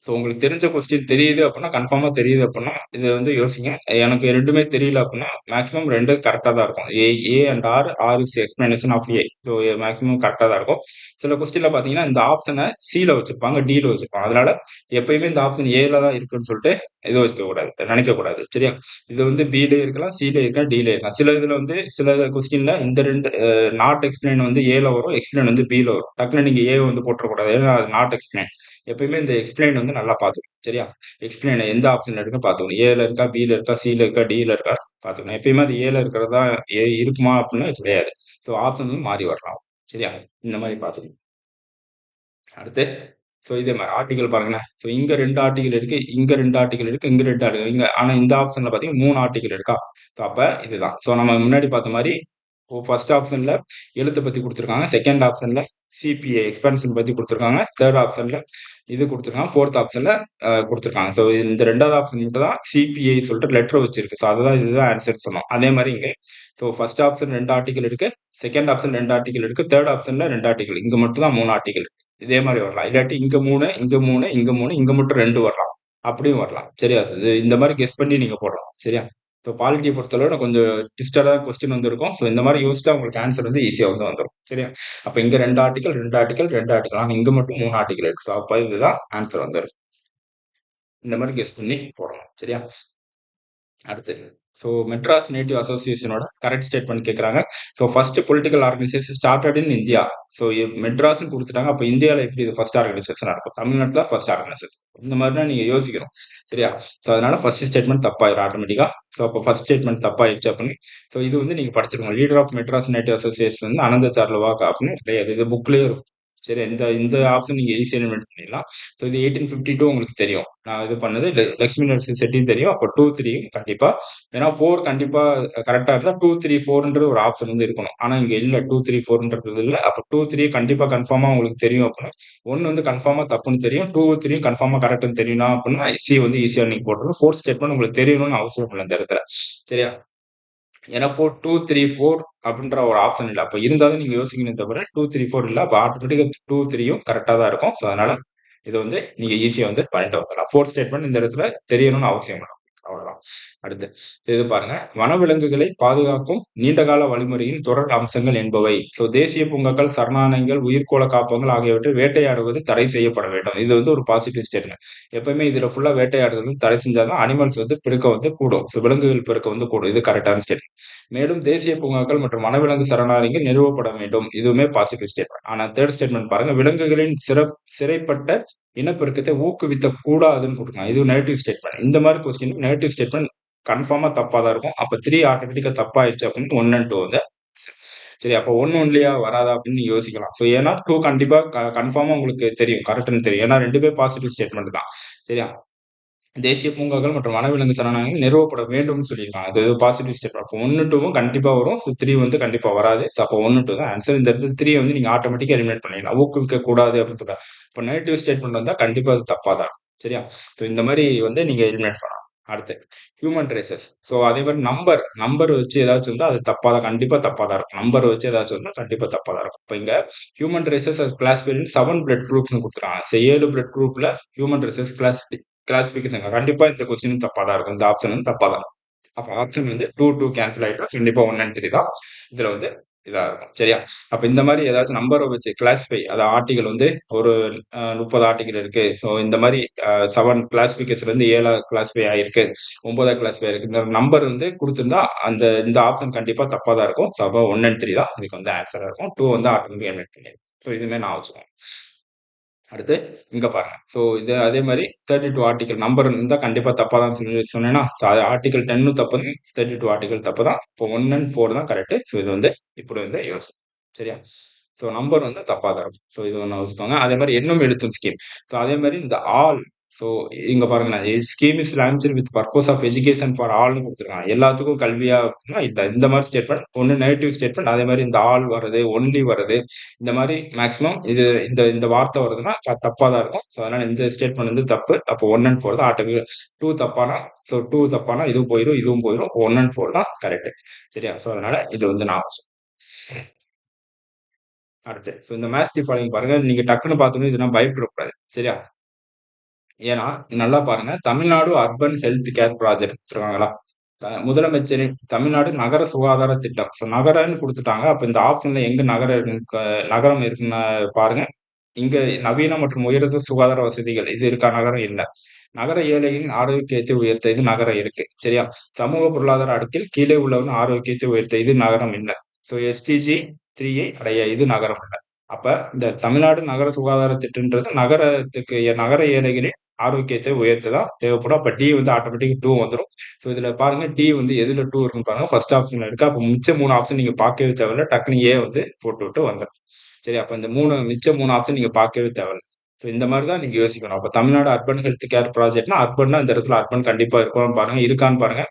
ஸோ உங்களுக்கு தெரிஞ்ச கொஸ்டின் தெரியுது அப்படின்னா கன்ஃபார்மாக தெரியுது அப்படின்னா இதை வந்து யோசிங்க. எனக்கு ரெண்டுமே தெரியல அப்படின்னா மேக்ஸிமம் ரெண்டு கரெக்டாக தான் இருக்கும். A A and R R is explanation of A so maximum கரெக்டாக தான் இருக்கும். சில கொஸ்டினில் பார்த்தீங்கன்னா இந்த ஆப்ஷனை சியில் வச்சுருப்பாங்க டியில் வச்சுருப்பாங்க. அதனால எப்பயுமே இந்த ஆப்ஷன் ஏல தான் இருக்குன்னு சொல்லிட்டு இதை வச்சுக்கக்கூடாது நினைக்கக்கூடாது சரியா? இது வந்து பிலே இருக்கலாம் சில இருக்கலாம் டிலே இருக்கலாம். சில இதில் வந்து சில கொஸ்டினில் இந்த ரெண்டு நாட் எக்ஸ்பிளைன் வந்து ஏல வரும் எக்ஸ்பிளைன் வந்து பியில் வரும். டக்குனு நீங்கள் ஏ வந்து போட்டுறக்கூடாது. ஏன்னா நாட் எக்ஸ்பிளைன் எப்பயுமே இந்த எக்ஸ்பிளைன் வந்து நல்லா பார்த்துக்கணும் சரியா? எக்ஸ்பிளைன் எந்த ஆப்ஷன் இருக்குன்னு பார்த்துக்கணும். ஏல இருக்கா பில இருக்கா சில இருக்கா டில இருக்கா பார்த்துக்கணும். எப்பயுமே அது ஏல இருக்கிறதா ஏ இருக்குமா அப்படின்னா கிடையாது. ஸோ ஆப்ஷன் வந்து மாறி வரலாம் சரியா? இந்த மாதிரி பார்த்துக்கணும். அடுத்து ஸோ இதே மாதிரி ஆர்டிகல் பாருங்களேன். ஸோ இங்கே ரெண்டு ஆர்டிகல் இருக்கு இங்க ரெண்டு ஆர்டிகல் இருக்கு இங்க ரெண்டு ஆர்டிகல் இங்க ஆனால் இந்த ஆப்ஷனில் பார்த்தீங்கன்னா மூணு ஆர்டிகல் இருக்கா? ஸோ அப்போ இதுதான். ஸோ நம்ம முன்னாடி பார்த்த மாதிரி ஃபர்ஸ்ட் ஆப்ஷனில் எழுத்தை பற்றி கொடுத்துருக்காங்க செகண்ட் ஆப்ஷனில் சிபிஐ எக்ஸ்பென்ஷன் பத்தி கொடுத்துருக்காங்க. தேர்ட் ஆப்ஷன்ல இது கொடுத்துருக்காங்க. ஃபோர்த் ஆப்ஷன்ல கொடுத்துருக்காங்க. ஸோ இந்த ரெண்டாவது ஆப்ஷன் மட்டும் தான் சிபிஐ சொல்லிட்டு லெட்டர் வச்சிருக்கு. ஸோ அதுதான் இதுதான் ஆன்சர் சொன்னோம். அதே மாதிரி இங்கே ஸோ ஃபர்ஸ்ட் ஆப்ஷன் ரெண்டு ஆர்டிகல் இருக்கு. செகண்ட் ஆப்ஷன் ரெண்டு ஆர்டிகல் இருக்கு. தேர்ட் ஆப்ஷன்ல ரெண்டு ஆர்டிகல் இங்க மட்டும் தான் மூணு ஆர்டிகல் இதே மாதிரி வரலாம். இல்லாட்டி இங்க மூணு இங்க மூணு இங்க மூணு இங்க மட்டும் ரெண்டு வரலாம். அப்படியும் வரலாம். சரியா? இது இந்த மாதிரி கெஸ் பண்ணி நீங்க போடலாம். சரியா? ஸோ பாலிட்டியை பொறுத்தளவு கொஞ்சம் டிஸ்டர்டாக கொஸ்டின் வந்திருக்கும். ஸோ இந்த மாதிரி யோசிச்சா உங்களுக்கு ஆன்சர் வந்து ஈஸியாக வந்து வந்துடும் சரியா? அப்போ இங்கே ரெண்டு ஆர்டிக்கல் ரெண்டு ஆர்டிக்கல் ரெண்டு ஆர்டிக்கல் ஆனால் இங்கே மட்டும் மூணு ஆர்டிக்கல் இருக்கு ஸோ அப்போ இதுதான் ஆன்சர் வந்துடும் இந்த மாதிரி கெஸ் பண்ணி போடணும். சரியா? அடுத்து. ஸோ மெட்ராஸ் நேட்டிவ் அசோசியேஷனோட கரெக்ட் ஸ்டேட்மெண்ட் கேட்குறாங்க so first political organisation started in India so மெட்ராஸ்னு கொடுத்துட்டாங்க. அப்போ இந்தியாவில் எப்படி இது ஃபர்ஸ்ட் ஆர்கனைசேஷனாக இருக்கும் தமிழ்நாட்டில் ஃபர்ஸ்ட் ஆர்கனைசேஷன் இந்த மாதிரி நீங்கள் யோசிக்கணும். சரியா? ஸோ அதனால ஃபர்ஸ்ட் ஸ்டேட்மெண்ட் தப்பாயிரும் ஆட்டோமேட்டிக்காக ஸோ அப்போ ஃபர்ஸ்ட் ஸ்டேட்மெண்ட் தப்பாயிடுச்சு அப்படின்னு. ஸோ இது வந்து நீங்கள் படிச்சிருக்கணும். Leader of Madras native association வந்து அனந்த சார்லவாக் அப்படின்னு கிடையாது இது புக்லேயே இருக்கும். சரி இந்த இந்த ஆப்ஷன் நீங்கள் ஈஸியாக இன்வென்ட் பண்ணிடலாம். ஸோ இது எயிட்டீன் ஃபிஃப்டி டூ உங்களுக்கு தெரியும். நான் இது பண்ணது லக்ஷ்மி நரசிங் செட்டியும் தெரியும். அப்போ டூ த்ரீ கண்டிப்பாக ஏன்னா ஃபோர் கண்டிப்பாக கரெக்டாக இருந்தால் டூ த்ரீ ஃபோர்ன்றது ஒரு ஆப்ஷன் வந்து இருக்கணும். ஆனால் இங்கே இல்லை. டூ த்ரீ ஃபோர்ன்றது இல்லை. அப்போ டூ த்ரீ கண்டிப்பாக கன்ஃபார்மாக உங்களுக்கு தெரியும் அப்படின்னா ஒன்று வந்து கன்ஃபார்மாக தப்புன்னு தெரியும். டூ த்ரீ கன்ஃபார்மாக கரெக்டுன்னு தெரியும்னா அப்படின்னா சி வந்து ஈஸியாக நீங்கள் போட்டுருங்க ஃபோர்த் ஸ்டேட்மெண்ட் உங்களுக்கு தெரியணும்னு அவசியம் இல்லை இந்த இடத்துல. சரியா? ஏன்னா ஃபோர் டூ த்ரீ ஃபோர் அப்படின்ற ஒரு ஆப்ஷன் இல்லை. அப்போ இருந்தாலும் நீங்கள் யோசிக்கணும் தவிர டூ த்ரீ ஃபோர் இல்லை. அப்போ ஆட்டோமேட்டிக்காக டூ த்ரீயும் கரெக்டாக தான் இருக்கும். ஸோ அதனால இது வந்து நீங்கள் ஈஸியாக வந்து பண்ணிட்டு வந்துடலாம் ஃபோர்த் ஸ்டேட்மெண்ட் இந்த இடத்துல தெரியணும்னு அவசியம் இல்லை. அவ்வளவுதான். அடுத்து இது பாருங்க. வனவிலங்குகளை பாதுகாக்கும் நீண்டகால வழிமுறையின் தொடர் அம்சங்கள் என்பவை. ஸோ தேசிய பூங்காக்கள் சரணாலயங்கள் உயிர்கோள காப்பகங்கள் ஆகியவற்றை வேட்டையாடுவது தடை செய்யப்பட வேண்டும். இது வந்து ஒரு பாசிட்டிவ் ஸ்டேட்மெண்ட் எப்பவுமே இதுல ஃபுல்லா வேட்டையாடுறது வந்து தடை செஞ்சாதான் அனிமல்ஸ் வந்து பிறக்க வந்து கூடும். ஸோ விலங்குகள் பிறக்க வந்து கூடும். இது கரெக்டான ஸ்டேட்மெண்ட் மேலும் தேசிய பூங்காக்கள் மற்றும் வனவிலங்கு சரணாலயங்கள் நிறுவப்பட வேண்டும். இதுவுமே பாசிட்டிவ் ஸ்டேட்மெண்ட் ஆனா தேர்ட் ஸ்டேட்மெண்ட் பாருங்க. விலங்குகளின் சிறப்பு சிறைப்பட்ட இனப்பெருக்கத்தை ஊக்குவித்த கூடாதுன்னு கொடுக்கலாம் இது நெகட்டிவ் ஸ்டேட்மெண்ட் இந்த மாதிரி கொஸ்டின் நெகட்டிவ் ஸ்டேட்மெண்ட் கன்ஃபார்மா தப்பா தான் இருக்கும். அப்ப த்ரீ ஆட்டோமேட்டிக்கா தப்பாயிடுச்சு அப்படின்னு ஒன் அண்ட் டூ வந்து சரி அப்போ ஒன் ஒன்லியா வராதா அப்படின்னு யோசிக்கலாம். ஸோ ஏன்னா டூ கண்டிப்பாக கன்ஃபார்மாக உங்களுக்கு தெரியும். கரெக்டுன்னு தெரியும். ஏன்னா ரெண்டு பேர் பாசிட்டிவ் ஸ்டேட்மெண்ட் தான். சரியா? தேசிய பூங்காக்கள் மற்றும் வனவிலங்கு சரணாலயங்கள் நிறுவப்பட வேண்டும்னு சொல்லியிருக்காங்க. அது பாசிட்டிவ் ஸ்டெப் அப்போ ஒன்று டூவும் கண்டிப்பாக வரும். ஸோ த்ரீ வந்து கண்டிப்பாக வராது. ஸோ அப்போ ஒன்று டூ தான். ஆன்சர் இந்த இடத்துல த்ரீ வந்து நீங்கள் ஆட்டோமேட்டிக்காக எலிமினேட் பண்ணிடலாம். ஊக்குவிக்க கூடாது அப்படின்னு சொல்லிட்டு இப்போ நெகட்டிவ் ஸ்டேட்மெண்ட் வந்தால் கண்டிப்பாக அது தப்பாக தான் சரியா? ஸோ இந்த மாதிரி வந்து நீங்கள் எலிமினேட் பண்ணலாம். அடுத்து ஹியூமன் ரேசஸ் ஸோ அதே மாதிரி நம்பர் நம்பர் வச்சு ஏதாச்சும் வந்தால் அது தப்பாக தான் கண்டிப்பாக தப்பாக தான் இருக்கும். நம்பர் வச்சு ஏதாச்சும் வந்தால் கண்டிப்பாக தப்பாக தான் இருக்கும். இப்போ இங்கே human races class seven blood குரூப்ஸ்னு கொடுத்துருக்காங்க. ஸோ ஏழு பிளட் குரூப்பில் ஹியூமன் ரேசஸ் கிளாஸ் கிளாசிபிகேஷன் கண்டிப்பாக இந்த கொஸ்டின் தப்பாக தான் இருக்கும். இந்த ஆப்ஷன் வந்து தப்பாக தான் அப்போ ஆப்ஷன் வந்து டூ டூ கேன்சல் ஆயிட்டா கண்டிப்பாக ஒன் அண்ட் த்ரீ தான். இதில் வந்து இதாக இருக்கும். சரியா? அப்போ இந்த மாதிரி ஏதாச்சும் நம்பரை வச்சு கிளாஸிஃபை அது ஆர்டிகல் வந்து ஒரு முப்பது ஆர்டிகல் இருக்கு. ஸோ இந்த மாதிரி செவன் கிளாஸிஃபிகேஷன்லேருந்து ஏழா கிளாஸிஃபை ஆயிருக்கு. ஒன்பதா கிளாஸிஃபை ஆயிருக்கு. இந்த நம்பர் வந்து கொடுத்துருந்தா அந்த இந்த ஆப்ஷன் கண்டிப்பாக தப்பாக தான் இருக்கும். ஸோ அப்போ ஒன் அண்ட் த்ரீ தான். இதுக்கு வந்து ஆன்சராக இருக்கும். டூ வந்து ஆட்டோமேட்டிக் எலிமினேட் பண்ணிடும் ஸோ இதுமே நான் வச்சுக்கோங்க அடுத்து இங்க பாருங்க. ஸோ இது அதே மாதிரி தேர்ட்டி டூ ஆர்டிகல் நம்பர் இருந்தால் கண்டிப்பா தப்பா தான் சொல்லி சொன்னேன்னா ஸோ அது ஆர்டிகல் டென்னு தப்பு தான். தேர்ட்டி டூ ஆர்டிகல் தப்பு தான். இப்போ ஒன் அண்ட் ஃபோர் தான் கரெக்ட் ஸோ இது வந்து இப்படி வந்து யோசி சரியா? ஸோ நம்பர் வந்து தப்பாக தான் இருக்கும். ஸோ இது ஒன்று யோசிப்பாங்க. அதே மாதிரி என்னும் எழுத்தும் ஸ்கீம் ஸோ அதே மாதிரி இந்த ஆல் ஸோ இங்க பாருங்களேன். Scheme is launched with purpose of education for ஆல்னு கொடுத்துருக்காங்க. எல்லாத்துக்கும் கல்வியா அப்படின்னா இல்லை இந்த மாதிரி ஸ்டேட்மெண்ட் ஒன்று நெகட்டிவ் ஸ்டேட்மெண்ட் அதே மாதிரி இந்த ஆல் வருது ஒன்லி வருது. இந்த மாதிரி மேக்ஸிமம் இது இந்த இந்த வார்த்தை வருதுன்னா தப்பாக தான் இருக்கும். ஸோ அதனால இந்த ஸ்டேட்மெண்ட் வந்து தப்பு. அப்போ ஒன் அண்ட் ஃபோர் தான் ஆட்டோமேட்டிக் டூ தப்பானா ஸோ டூ தப்பானா இதுவும் போயிடும் இதுவும் போயிடும் ஒன் அண்ட் ஃபோர் தான் கரெக்ட் சரியா? ஸோ அதனால இது வந்து நான் அடுத்து ஸோ இந்த மேட்ச் தி ஃபாலோயிங் பாருங்க. நீங்க டக்குன்னு பார்த்தோன்னே இதெல்லாம் பயப்படக்கூடாது. சரியா? ஏன்னா நல்லா பாருங்க. Tamil Nadu urban health care project இருக்காங்களா முதலமைச்சரின் தமிழ்நாடு நகர சுகாதார திட்டம். ஸோ நகரம்னு கொடுத்துட்டாங்க. அப்போ இந்த ஆப்ஷன்ல எங்க நகரம் இருக்கு நகரம் இருக்குன்னு பாருங்க. இங்க நவீன மற்றும் உயர்ந்த சுகாதார வசதிகள். இது இருக்கா? நகரம் இல்லை. நகர ஏழைகளின் ஆரோக்கியத்தை உயர்த்த இது நகரம் இருக்கு. சரியா? சமூக பொருளாதார அடுக்கில் கீழே உள்ளவன் ஆரோக்கியத்தை உயர்த்த இது நகரம் இல்லை. ஸோ எஸ்டிஜி த்ரீயை அடைய இது நகரம் இல்லை. அப்ப இந்த தமிழ்நாடு நகர சுகாதார திட்டன்றது நகரத்துக்கு நகர ஏழைகளின் ஆரோக்கியத்தை உயர்த்து தான் தேவைப்படும். அப்போ டி வந்து ஆட்டோமேட்டிக் டூ வந்துடும் ஸோ இதில் பாருங்க டி வந்து எதில் டூ இருக்குன்னு பாருங்க. ஃபர்ஸ்ட் ஆப்ஷன்ல இருக்கு. அப்போ மிச்ச மூணு ஆப்ஷன் நீங்கள் பார்க்கவே தேவையில்ல. டக்குனு ஏ வந்து போட்டு விட்டு வந்துடும் சரி அப்போ இந்த மூணு மிச்ச மூணு ஆப்ஷன் நீங்கள் பார்க்கவே தேவையில்ல. ஸோ இந்த மாதிரி தான் நீங்கள் யோசிக்கணும். அப்போ தமிழ்நாடு அர்பன் ஹெல்த் கேர் ப்ராஜெக்ட்னா அர்பன்னா இந்த இடத்துல அர்பன் கண்டிப்பாக இருக்கும். பாருங்க இருக்கான்னு பாருங்க.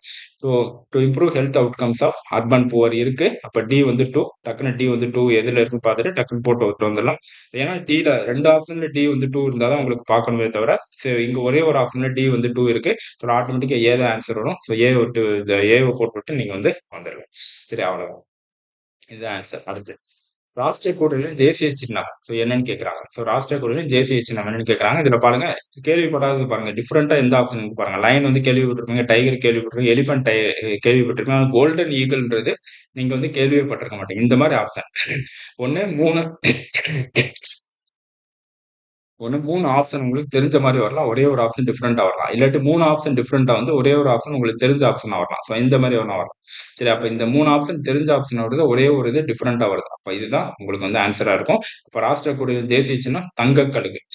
So to improve health outcomes of urban poor இருக்கு. அப்போ டி வந்து டூ டக்குனு டி வந்து டூ எதில் இருக்குன்னு பார்த்துட்டு டக்குனு போட்டு விட்டு வந்துடலாம். ஏன்னா டீல ரெண்டு ஆப்ஷன்ல டி வந்து டூ இருந்தால் தான் உங்களுக்கு பார்க்கணுமே தவிர ஸோ இங்கே ஒரே ஒரு ஆப்ஷன்ல டி வந்து டூ இருக்கு. ஸோ ஆட்டோமேட்டிக்காக ஏ தான் ஆன்சர் வரும். ஸோ ஏ விட்டு ஏவை போட்டு விட்டு நீங்கள் வந்து வந்துடலாம். சரி அவ்வளோதான் இதுதான் ஆன்சர் அடுத்து. ராஷ்டிரிய கூட்டணியிலும் தேசிய சின்னம். ஸோ என்னன்னு கேட்குறாங்க ஸோ ராஷ்டிரிய கூட்டணியும் தேசிய சின்னம். என்னன்னு கேட்குறாங்க இதில் பாருங்க கேள்விப்படாதது பாருங்க. டிஃப்ரெண்ட்டாக எந்த ஆப்ஷன் பாருங்க. லைன் வந்து கேள்விப்பட்டிருப்பீங்க டைகர் கேள்விப்பட்டிருக்கீங்க எலிஃபென்ட் டை கேள்விப்பட்டிருப்பீங்க. கோல்டன் ஈகிள்ன்றது நீங்கள் வந்து கேள்விப்பட்டிருக்க மாட்டீங்க. இந்த மாதிரி ஆப்ஷன் ஒன்று மூணு ஒன்று மூணு ஆப்ஷன் உங்களுக்கு தெரிஞ்ச மாதிரி வரலாம். ஒரே ஒரு ஆப்ஷன் டிஃப்ரெண்ட்டாக வரலாம். இல்லாட்டி மூணு ஆப்ஷன் டிஃப்ரெண்ட்டாக வந்து ஒரே ஒரு ஆப்ஷன் உங்களுக்கு தெரிஞ்ச ஆப்ஷனாக வரலாம். ஸோ இந்த மாதிரி ஒன்றா வரலாம். சரி அப்போ இந்த மூணு ஆப்ஷன் தெரிஞ்ச ஆப்ஷன் வருது ஒரே ஒரு இது டிஃப்ரெண்ட்டாக வருது. அப்போ இதுதான் உங்களுக்கு வந்து ஆன்சராக இருக்கும். இப்போ ராஷ்டிரக்கூடிய தேசிய சின்னம் தங்க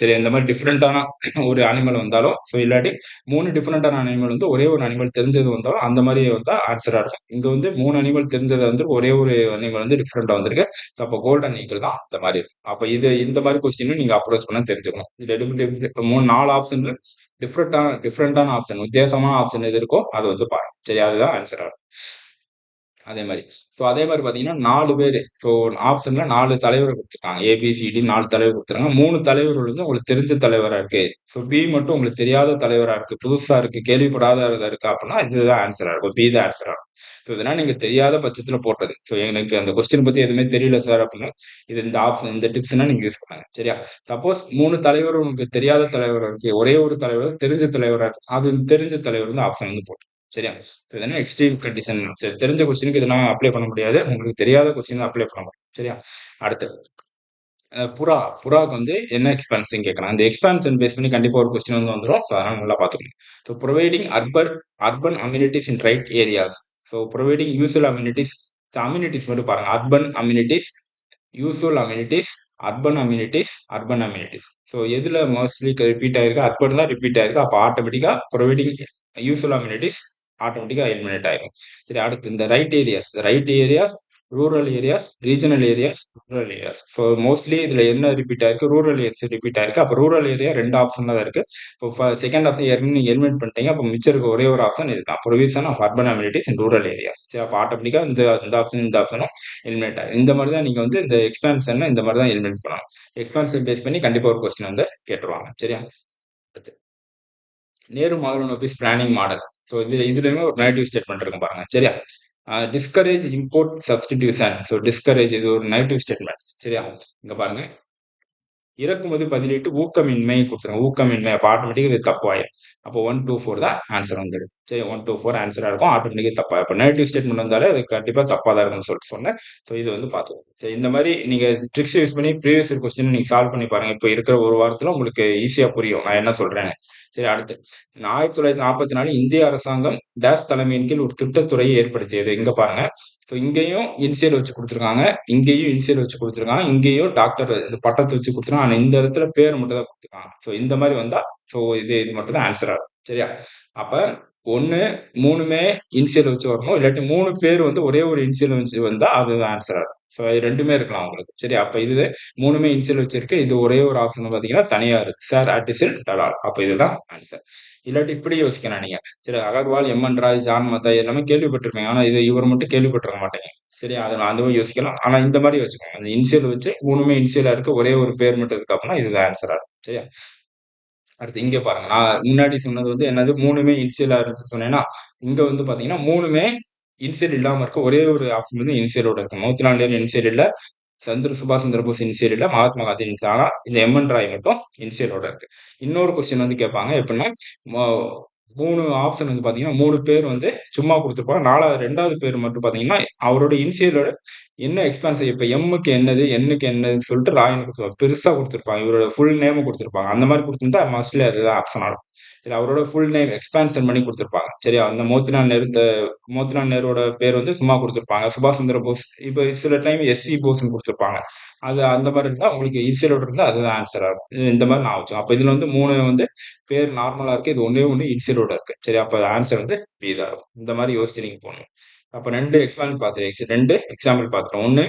சரி இந்த மாதிரி டிஃப்ரெண்ட்டான ஒரு அனிமல் வந்தாலும் ஸோ இல்லாட்டி மூணு டிஃப்ரெண்ட்டான அனிமல் வந்து ஒரே ஒரு அனிமல் தெரிஞ்சது வந்தாலும் அந்த மாதிரி வந்தால் ஆன்சராக இருக்கும். இங்கே வந்து மூணு அனிமல் தெரிஞ்சதை வந்து ஒரே ஒரு அனிமல் வந்து டிஃப்ரெண்ட்டாக வந்திருக்கு. அப்போ கோல்டன் ஈக்கிள் தான் இந்த மாதிரி இருக்கும். அப்போ இது இந்த மாதிரி கொஸ்டினும் நீங்கள் அப்ரோச் பண்ண தெரிஞ்சுக்கணும் இது மூணு நாலு ஆப்ஷன்ல டிஃப்ரெண்டான டிஃப்ரெண்டான ஆப்ஷன் வித்தியாசமான ஆப்ஷன் எது இருக்கோ அது வந்து பாருங்க சரி அதுதான் ஆன்சர் ஆகும். அதே மாதிரி. ஸோ அதே மாதிரி பார்த்தீங்கன்னா நாலு பேர். ஸோ ஆப்ஷன்ல நாலு தலைவர் கொடுத்துருக்காங்க ஏபிசிடி நாலு தலைவர் கொடுத்துருக்காங்க மூணு தலைவர்கள் வந்து உங்களுக்கு தெரிஞ்ச தலைவராக இருக்கு. ஸோ பி மட்டும் உங்களுக்கு தெரியாத தலைவராக இருக்கு. புதுசாக இருக்கு. கேள்விப்படாத இருக்கு அப்படின்னா இதுதான் ஆன்சராக இருக்கும். பி தான் ஆன்சர் ஆகும் ஸோ இதெல்லாம் நீங்கள் தெரியாத பட்சத்தில் போடுறது. ஸோ எனக்கு அந்த கொஸ்டின் பற்றி எதுவுமே தெரியல சார் அப்படின்னா இது இந்த ஆப்ஷன் இந்த டிப்ஸ்னா நீங்கள் யூஸ் பண்ணுங்க. சரியா? சப்போஸ் மூணு தலைவர் உங்களுக்கு தெரியாத தலைவர் இருக்கு. ஒரே ஒரு தலைவர் தெரிஞ்ச தலைவராக இருக்கு. அது தெரிஞ்ச தலைவர் வந்து ஆப்ஷன் வந்து போட்டு. சரியா? இதெல்லாம் எக்ஸ்ட்ரீம் கண்டிஷன் சரி தெரிஞ்ச கொஸ்டினுக்கு இதெல்லாம் அப்ளை பண்ண முடியாது. உங்களுக்கு தெரியாத கொஸ்டின் அப்ளை பண்ண முடியும் சரியா? அடுத்து. புறா. புறாவுக்கு வந்து என்ன எக்ஸ்பென்சிங் கேட்கலாம். அந்த எக்ஸ்பான்ஷன் பேஸ் பண்ணி கண்டிப்பாக ஒரு கொஸ்டின் வந்து வந்துடும் ஸோ அதனால் நல்லா பார்த்துக்கணும். So providing urban urban amenities in right areas so providing usual amenities amenities மட்டும் பாருங்க. Urban amenities usual amenities urban amenities urban amenities so எதில் மோஸ்ட்லி ரிப்பீட் ஆயிருக்கு? அர்பன் தான் ரிப்பீட் ஆயிருக்கு. அப்போ ஆட்டோமேட்டிக்காக ப்ரொவைடிங் யூஸ்வல் அம்யூனிட்டிஸ் ஆட்டோமேட்டிக்காக எலிமினேட் ஆயிரும். சரி அடுத்து இந்த right areas right areas rural areas regional areas rural areas so mostly இதில் என்ன ரிப்பீட் ஆயிருக்கு? ரூரல் ஏரியாஸ் ரிப்பீட் ஆயிருக்கு. அப்போ ரூரல் ஏரியா ரெண்டு ஆப்ஷன் தான் இருக்கு. இப்போ செகண்ட் ஆப்ஷன் ஏற்கனவே நீங்கள் எலிமினேட் பண்ணிட்டீங்க. அப்போ மிச்சம் இருக்க ஒரே ஒரு ஆப்ஷன் இதுதான். Provision of urban amenities in rural areas சரி அப்போ ஆட்டோமேட்டிக்காக இந்த இந்த ஆப்ஷன் இந்த ஆப்ஷனும் எலிமினேட் ஆகும் இந்த மாதிரி தான் நீங்கள் வந்து இந்த எக்ஸ்பான்ஷன் இந்த மாதிரி தான் எலிமினேட் பண்ணணும். எக்ஸ்பான்ஷன் பேஸ் பண்ணி கண்டிப்பாக ஒரு கொஸ்டின் வந்து கேட்டுருவாங்க. சரியா? அடுத்து. நேரு மகளிர் ஆஃபீஸ் பிளானிங் மாடல் ஸோ இது இதுலயுமே ஒரு நெகட்டிவ் ஸ்டேட்மெண்ட் இருக்கும் பாருங்க. சரியா? Discourage import substitution so discourage இது ஒரு நெகட்டிவ் ஸ்டேட்மெண்ட் சரியா? இங்க பாருங்க. இறக்குமதி பதிலீட்டு ஊக்கமின்மை கொடுத்துருங்க. ஊக்கமின்மை அப்போ ஆட்டோமேட்டிக் இது ஆயிடும் அப்போ ஒன் டூ ஃபோர் தான் ஆன்சர் வந்துடும் சரி ஒன் டூ ஃபோர் ஆன்சராக இருக்கும். ஆட்டோமேட்டிக்காக தப்பா இப்போ நெகட்டிவ் ஸ்டேட்மெண்ட் வந்தாலே அது கண்டிப்பாக தப்பாக தான் இருக்கும்னு சொல்லிட்டு சொன்னேன். ஸோ இது வந்து பார்த்துக்கோங்க சரி இந்த மாதிரி நீங்கள் ட்ரிக்ஸ் யூஸ் பண்ணி ப்ரீவியஸ் கொஸ்டின் நீங்கள் சால்வ் பண்ணி பாருங்க. இப்போ இருக்கிற ஒரு வாரத்தில் உங்களுக்கு ஈஸியாக புரியும். நான் என்ன சொல்கிறேன்னு சரி அடுத்து. ஆயிரத்தி தொள்ளாயிரத்தி நாற்பத்தி நாலு இந்திய அரசாங்கம் டேஸ் தலைமையின் கீழ் ஒரு திட்டத்துறையை ஏற்படுத்தியது. இங்கே பாருங்கள் ஸோ இங்கேயும் இன்சியல் வச்சு கொடுத்துருக்காங்க. இங்கேயும் இன்சியல் வச்சு கொடுத்துருக்காங்க. இங்கேயும் டாக்டர் இந்த பட்டத்தை வச்சு கொடுத்துருக்காங்க. ஆனால் இந்த இடத்துல பேர் மட்டும் தான் கொடுத்துருக்காங்க. ஸோ இந்த மாதிரி வந்தால் ஸோ இது இது மட்டும் தான் ஆன்சராகும் சரியா? அப்போ ஒன்று மூணுமே இன்சியல் வச்சு வரணும். இல்லாட்டி மூணு பேர் வந்து ஒரே ஒரு இன்சியல் வச்சு வந்தா அதுதான் ஆன்சர் ஆகும். ஸோ இது ரெண்டுமே இருக்கலாம் உங்களுக்கு. சரி அப்போ இது மூணுமே இன்சியல் வச்சிருக்கு இது ஒரே ஒரு ஆப்ஷன் பார்த்தீங்கன்னா தனியாக இருக்கு. சார் அட்டிசில் டலால் அப்போ இதுதான் ஆன்சர் இல்லாட்டி இப்படி யோசிக்கணும் நீங்க. சரி அகர்வால் எம்என் ராய் ஜான் மத்தா எல்லாமே கேள்விப்பட்டிருப்பீங்க. ஆனால் இது இவர் மட்டும் கேள்விப்பட்டிருக்க மாட்டேங்க. சரி அதை நான் அதுவும் யோசிக்கலாம். ஆனால் இந்த மாதிரி வச்சுக்கோங்க அந்த இன்சியல் வச்சு மூணுமே இன்சியலா இருக்கு. ஒரே ஒரு பேர் மட்டும் இருக்கு அப்படின்னா இதுதான் ஆன்சர் ஆகும். சரியா? அடுத்து இங்க பாருங்க. நான் முன்னாடி சொன்னது வந்து என்னது? மூணுமே இன்சியலா இருந்து சொன்னேன்னா இங்க வந்து பாத்தீங்கன்னா மூணுமே இன்சியல் இல்லாம இருக்க ஒரே ஒரு ஆப்ஷன் வந்து இன்சியலோட இருக்கு. நூத்தி நாலு இன்சியல் இல்ல சந்திர சுபாஷ் சந்திர போஸ் இனிஷியல் இல்லை மகாத்மா காந்தி இனிஷியல் ஆனால் இந்த எம்என் ராய் மட்டும் இனிஷியலோட இருக்கு. இன்னொரு கொஸ்டின் வந்து கேட்பாங்க எப்படின்னா மூணு ஆப்ஷன் வந்து பார்த்தீங்கன்னா மூணு பேர் வந்து சும்மா கொடுத்துருப்பாங்க. நாலாவது ரெண்டாவது பேர் மட்டும் பார்த்தீங்கன்னா அவரோட இனிஷியலோட என்ன எக்ஸ்பான்ஸ் இப்போ எம்முக்கு என்னது என்னுக்கு என்னது சொல்லிட்டு ராயனுக்கு கொடுத்துருவாங்க பெருசாக கொடுத்துருப்பாங்க. இவரோட ஃபுல் நேமும் கொடுத்துருப்பாங்க. அந்த மாதிரி கொடுத்துருந்தா மோஸ்ட்லி அதுதான் ஆப்ஷன் ஆகும். சரி அவரோட ஃபுல் நேம் எக்ஸ்பான்ஷன் பண்ணி கொடுத்துருப்பாங்க. சரியா அந்த மோத்திலால் நேரு மோத்திலால் நேரோட பேர் வந்து சும்மா கொடுத்துருப்பாங்க. சுபாஷ் சந்திர போஸ் இப்போ சில டைம் எஸ்சி போஸ்ன்னு கொடுத்துருப்பாங்க. அது அந்த மாதிரி இருந்தால் உங்களுக்கு இன்சியலோட இருந்தால் அதுதான் ஆன்சர் ஆகும். இந்த மாதிரி நான் வச்சோம் அப்போ இதில் வந்து மூணு வந்து பேர் நார்மலாக இருக்குது இது ஒன்றே ஒன்று இன்சியலோட இருக்குது சரி அப்போ ஆன்சர் வந்து பி தான். இருக்கும் இந்த மாதிரி யோசிச்சு நீங்கள் போகணும் அப்போ ரெண்டு எக்ஸாம்பிள் பார்த்துருக்கேன் ரெண்டு எக்ஸாம்பிள் பார்த்துட்டோம் ஒன்று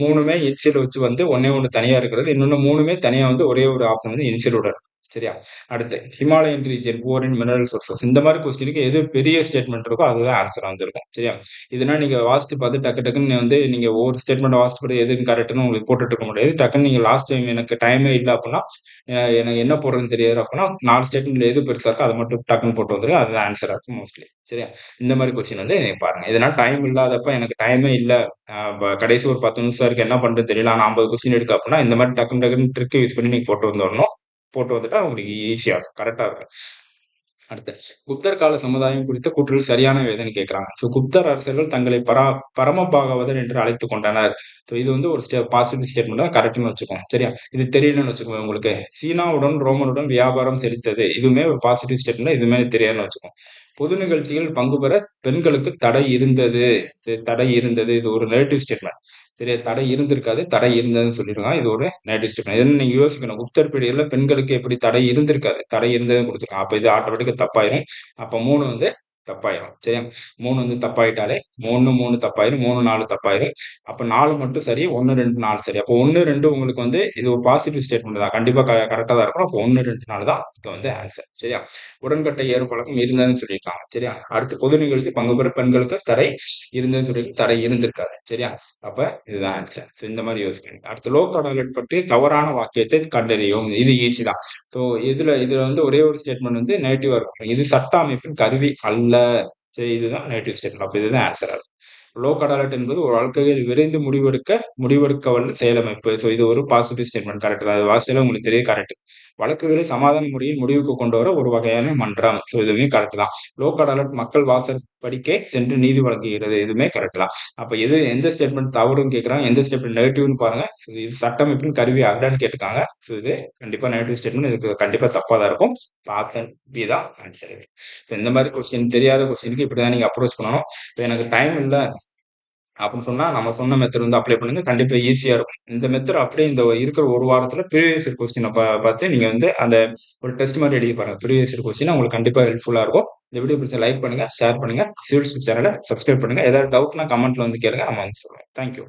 மூணுமே இன்சியல் வச்சு வந்து ஒன்னே ஒன்று தனியாக இருக்கிறது. இன்னொன்று மூணுமே தனியாக வந்து ஒரே ஒரு ஆப்ஷன் வந்து இன்சியலோட சரியா? அடுத்து Himalayan region poor in mineral sources இந்த மாதிரி கொஸ்டினுக்கு எது பெரிய ஸ்டேட்மெண்ட் இருக்கோ அதுதான் ஆன்சர் வந்திருக்கும். சரியா? இதுனா நீங்க வாஸ்ட் பார்த்து டக்கு டக்குன்னு வந்து நீங்க ஒவ்வொரு ஸ்டேட்மெண்ட் வாஸ்ட் பார்த்து எதுக்கு கரெக்ட்னு உங்களுக்கு போட்டுட்டு இருக்க முடியாது. டக்குன்னு நீங்க லாஸ்ட் டைம் எனக்கு டைமே இல்லை அப்படின்னா எனக்கு என்ன போடுறதுன்னு தெரியாது அப்படின்னா நாலு ஸ்டேட்மெண்ட்ல எது பெருசா இருக்கோ அதை மட்டும் டக்குன்னு போட்டு வந்துருக்கு அதுதான் ஆன்சர் இருக்கும் மோஸ்ட்லி சரியா? இந்த மாதிரி கொஸ்டின் வந்து நீங்கள் பாருங்க. இதனால் டைம் இல்லாதப்ப எனக்கு டைமே இல்லை. கடைசி ஒரு பத்து நிமிஷம் இருக்கு என்ன பண்றது தெரியல. ஆனால் ஐம்பது கொஸ்டின் எடுக்க அப்படின்னா இந்த மாதிரி டக்குன்னு டக்குன்னு ட்ரிக் யூஸ் பண்ணி நீங்க போட்டு வந்துடணும் போட்டு வந்துட்டா உங்களுக்கு ஈஸியாக இருக்கும். கரெக்டாக இருக்கும். அடுத்து குப்தர் கால சமுதாயம் குறித்த கூற்றுகள் சரியான வேதனை கேட்கிறாங்க ஸோ குப்தர் அரசர்கள் தங்களை பரா பரமபாகவதர் என்று அழைத்து கொண்டனர். ஸோ இது வந்து ஒரு ஸ்டே பாசிட்டிவ் ஸ்டேட்மெண்ட் தான். கரெக்ட்னு வச்சுக்கோங்க. சரியா? இது தெரியலன்னு வச்சுக்கோங்க உங்களுக்கு. சீனாவுடன் ரோமனுடன் வியாபாரம் செலுத்தது இதுவுமே ஒரு பாசிட்டிவ் ஸ்டேட்மெண்ட் இதுவுமே தெரியாதுன்னு வச்சுக்கோங்க. பொது நிகழ்ச்சிகள் பங்கு பெற பெண்களுக்கு தடை இருந்தது. சரி தடை இருந்தது. இது ஒரு நெகட்டிவ் ஸ்டேட்மெண்ட் சரி தடை இருந்திருக்காது. தடை இருந்ததுன்னு சொல்லிருக்காங்க. இது ஒரு நெகட்டிவ் ஸ்டேட்மெண்ட் என்ன நீங்க யோசிக்கணும்? உத்தரப்பிடியில பெண்களுக்கு எப்படி தடை இருந்திருக்காது? தடை இருந்ததுன்னு கொடுத்துருக்காங்க. அப்ப இது ஆட்டோமேட்டிக்கா தப்பாயிரும். அப்ப மூணு வந்து தப்பாயிரும். சரியா? மூணு வந்து தப்பாயிட்டாலே மூணு மூணு தப்பாயிரும் மூணு நாலு தப்பாயிரும். அப்ப நாலு மட்டும் சரி ஒன்னு ரெண்டு நாலு சரி. அப்போ ஒன்னு ரெண்டு உங்களுக்கு வந்து இது ஒரு பாசிட்டிவ் ஸ்டேட்மெண்ட் தான். கண்டிப்பா கரெக்டா தான் இருக்கும் அப்போ ஒன்னு ரெண்டு நாலு தான் இப்போ வந்து ஆன்சர் சரியா? உடன்கட்டை ஏறும் பழக்கம் இருந்ததுன்னு சொல்லியிருக்காங்க. சரியா? அடுத்து பொது நிகழ்ச்சி பங்கு பெற பெண்களுக்கு தரை இருந்ததுன்னு சொல்லி தரை இருந்திருக்காது. சரியா? அப்ப இதுதான் ஆன்சர் இந்த மாதிரி யோசிக்கணும். அடுத்து லோக் அடாலட் பற்றி தவறான வாக்கியத்தை கண்டறியும் இது ஈஸி தான். ஸோ இதுல இதுல வந்து ஒரே ஒரு ஸ்டேட்மெண்ட் வந்து நெகட்டிவா இருக்கும் இது சட்ட அமைப்பின் கருவி அல்ல. சரி இதுதான் நெகட்டிவ் ஸ்டேட்மெண்ட் அப்போ இதுதான் ஆன்சர் ஆகும் லோக் அடாலட் என்பது ஒரு வாழ்க்கையில் விரைந்து முடிவெடுக்க முடிவெடுக்க வல்ல செயலமைப்பு. ஸோ இது ஒரு பாசிட்டிவ் ஸ்டேட்மெண்ட் கரெக்ட் தான். அது வாசிச்சாலும் உங்களுக்கு தெரியும் கரெக்ட் வழக்குகளை சமாதான முறையில் முடிவுக்கு கொண்டு வர ஒரு வகையான மன்றம். ஸோ இதுவுமே கரெக்ட் தான். லோக் அடாலட் மக்கள் வாசல் படிக்க சென்று நீதி வழங்குகிறது. இதுவுமே கரெக்ட் தான். அப்போ எது எந்த ஸ்டேட்மெண்ட் தவறுன்னு கேட்கறாங்க எந்த ஸ்டேட்மெண்ட் நெகட்டிவ்னு பாருங்க. இது சட்டமைப்பின் கருவி அகடான்னு கேட்டிருக்காங்க ஸோ இது கண்டிப்பா நெகட்டிவ் ஸ்டேட்மெண்ட் இதுக்கு கண்டிப்பா தப்பா தான் இருக்கும். ஆப்ஷன் பி தான். ஆன்சர் ஸோ இந்த மாதிரி கொஸ்டின் தெரியாத கொஸ்டினுக்கு இப்படிதான் நீங்க அப்ரோச் பண்ணணும். இப்போ எனக்கு டைம் இல்லை. அப்படின்னு சொன்னா நம்ம சொன்ன மெத்தட் வந்து அப்ளை பண்ணுங்க. கண்டிப்பா ஈஸியா இருக்கும். இந்த மெத்தட் அப்படியே இந்த இருக்கிற ஒரு வாரத்துல ப்ரீவியஸ் கொஸ்டினை பார்த்து நீங்க வந்து அந்த ஒரு டெஸ்ட் மாதிரி எழுதி பாருங்க. ப்ரீவியஸ் கொஸ்டின் உங்களுக்கு கண்டிப்பா ஹெல்ப்ஃபுல்லா இருக்கும். இந்த வீடியோ பிடிச்ச லைக் பண்ணுங்க ஷேர் பண்ணுங்க. சிவில் சேனலை சப்ஸ்கிரைப் பண்ணுங்க. ஏதாவது டவுட்னா கமெண்ட்ல வந்து கேளுங்க. நம்ம வந்து சொல்லுவோம் தேங்க்யூ